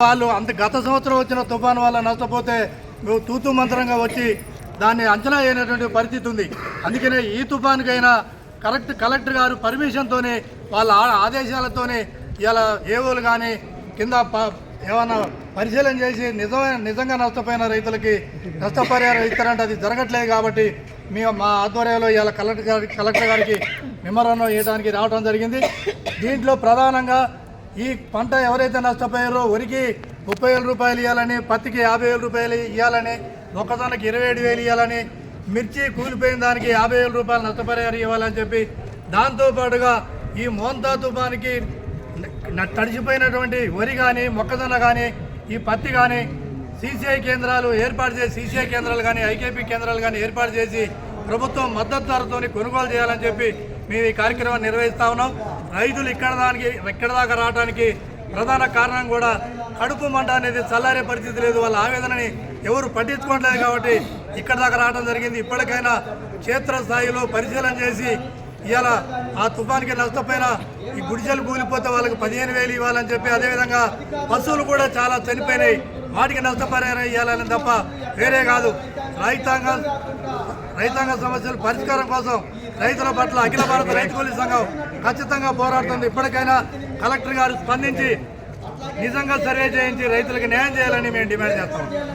వాళ్ళు అంత గత సంవత్సరం వచ్చిన తుఫాను వల్ల నష్టపోతే మేము తూతు మంత్రంగా వచ్చి దాన్ని అంచనా అయినటువంటి పరిస్థితి ఉంది. అందుకనే ఈ తుఫానుకైనా కరెక్ట్ కలెక్టర్ గారు పర్మిషన్తోనే వాళ్ళ ఆదేశాలతోనే ఇలా ఏవోలు కానీ కింద ప- ఏమన్నా పరిశీలన చేసి నిజమైన నిజంగా నష్టపోయిన రైతులకి నష్టపరిహారం ఇస్తారంటే అది జరగట్లేదు కాబట్టి మేము మా ఆధ్వర్యంలో ఇలా కలెక్టర్ గారి కలెక్టర్ గారికి మెమరాండం ఇవ్వడానికి రావడం జరిగింది. దీంట్లో ప్రధానంగా ఈ పంట ఎవరైతే నష్టపోయారో వరికి ముప్పై వేల రూపాయలు ఇవ్వాలని పత్తికి యాభై వేల రూపాయలు ఇవ్వాలని మొక్కజొన్నకి ఇరవై ఏడు వేలు ఇవ్వాలని మిర్చి కూలిపోయిన దానికి యాభై వేల రూపాయలు నష్టపరిహారం ఇవ్వాలని చెప్పి దాంతోపాటుగా ఈ మోంతా తుఫానికి తడిచిపోయినటువంటి వరి కానీ మొక్కజొన్న కానీ ఈ పత్తి కానీ సీసీఐ కేంద్రాలు ఏర్పాటు చేసి సీసీఐ కేంద్రాలు కానీ ఐకేపీ కేంద్రాలు కానీ ఏర్పాటు చేసి ప్రభుత్వం మద్దతు ధరతో కొనుగోలు చేయాలని చెప్పి మేము ఈ కార్యక్రమాన్ని నిర్వహిస్తా ఉన్నాం. రైతులు ఇక్కడ దానికి ఇక్కడ దాకా రావడానికి ప్రధాన కారణం కూడా కడుపు మంట అనేది చల్లారే పరిస్థితి లేదు. వాళ్ళ ఆవేదనని ఎవరు పట్టించుకోవట్లేదు కాబట్టి ఇక్కడ దాకా రావడం జరిగింది. ఇప్పటికైనా క్షేత్రస్థాయిలో పరిశీలన చేసి ఇవాళ ఆ తుఫానికి నష్టపోయిన ఈ గుడిసెలు కూలిపోతే వాళ్ళకి పదిహేను వేలు ఇవ్వాలని చెప్పి అదేవిధంగా పశువులు కూడా చాలా చనిపోయినాయి. వాటికి నష్టపరిహారం ఇవ్వాలని తప్ప వేరే కాదు. రైతాంగం రైతాంగ సమస్యల పరిష్కారం కోసం రైతుల పట్ల అఖిల భారత రైతు కూలీ సంఘం ఖచ్చితంగా పోరాడుతుంది. ఇప్పటికైనా కలెక్టర్ గారు స్పందించి నిజంగా సర్వే చేయించి రైతులకు న్యాయం చేయాలని మేము డిమాండ్ చేస్తాం